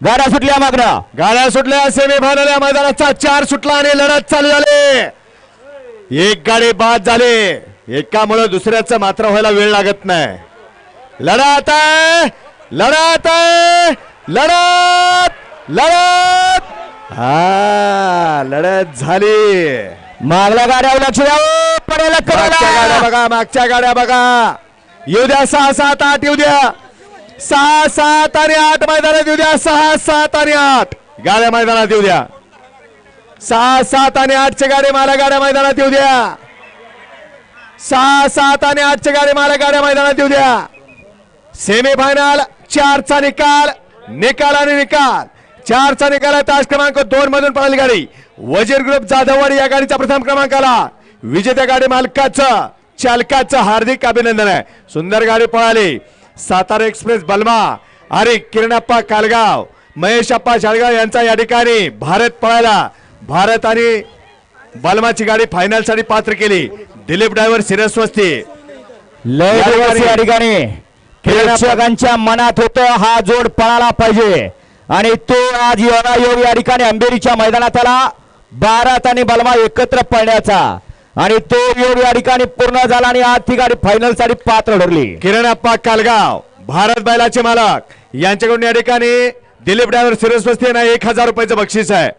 गाड्या सुटल्या मागणं गाड्या सुटल्या सेमीफायनल या मैदानाचा चार सुटला आणि लढत चालू झाली. एक गाडी बाद झाली. एकामुळे दुसऱ्याचं मात्र व्हायला वेळ लागत नाही. लढत आहे लढत आहे लढत लढत. हा लढत झाली. मागल्या गाड्यावर लक्ष द्यावं पडेल मागच्या गाड्या बघा मागच्या गाड्या बघा. येऊ द्या सहा सात आठ येऊ द्या. सहा सात आणि आठ मैदानात येऊ द्या. सहा सात आणि आठ. गाड्या मैदानात येऊ द्या. सहा सात आणि आठचे गाडी मला गाड्या मैदानात येऊ द्या. सहा सात आणि आठचे गाडी मला गाड्या मैदानात येऊ द्या. सेमीफायनल चारचा निकाल निकाल आणि निकाल. चारचा निकाल आहे तास क्रमांक दोन मधून पळाली गाडी. वजीर ग्रुप जाधववाडी या गाडीचा प्रथम क्रमांक आला विजेत्या गाडी मालकाचं चालकाचं हार्दिक अभिनंदन आहे. सुंदर गाडी पळाली. सातारा एक्सप्रेस बलमा अरे किरणाप्पा कालगाव महेशप्पा शाळगाव यांचा या ठिकाणी भारत पळाला भारत आणि बलमाची गाडी फायनलसाठी पात्र केली. दिलीप ड्रायव्हर सिरस्वस्ती लय या दिवस ठिकाणी- या ठिकाणी. प्रेक्षकांच्या मनात होत हा जोड पळाला पाहिजे. आणि तो आज योगायोग या ठिकाणी अंबेरीच्या मैदानात आला. भारत आणि बलमा एकत्र पळण्याचा. आणि तो योग या ठिकाणी पूर्ण झाला आणि आज ती गाडी फायनलसाठी पात्र ठरली. किरणप्पा कालगाव भारत बैलाचे मालक. यांच्याकडून या ठिकाणी दिलीप ड्रायव्हर सिरस्वस्ती यांना एक हजार रुपयाचं बक्षीस आहे.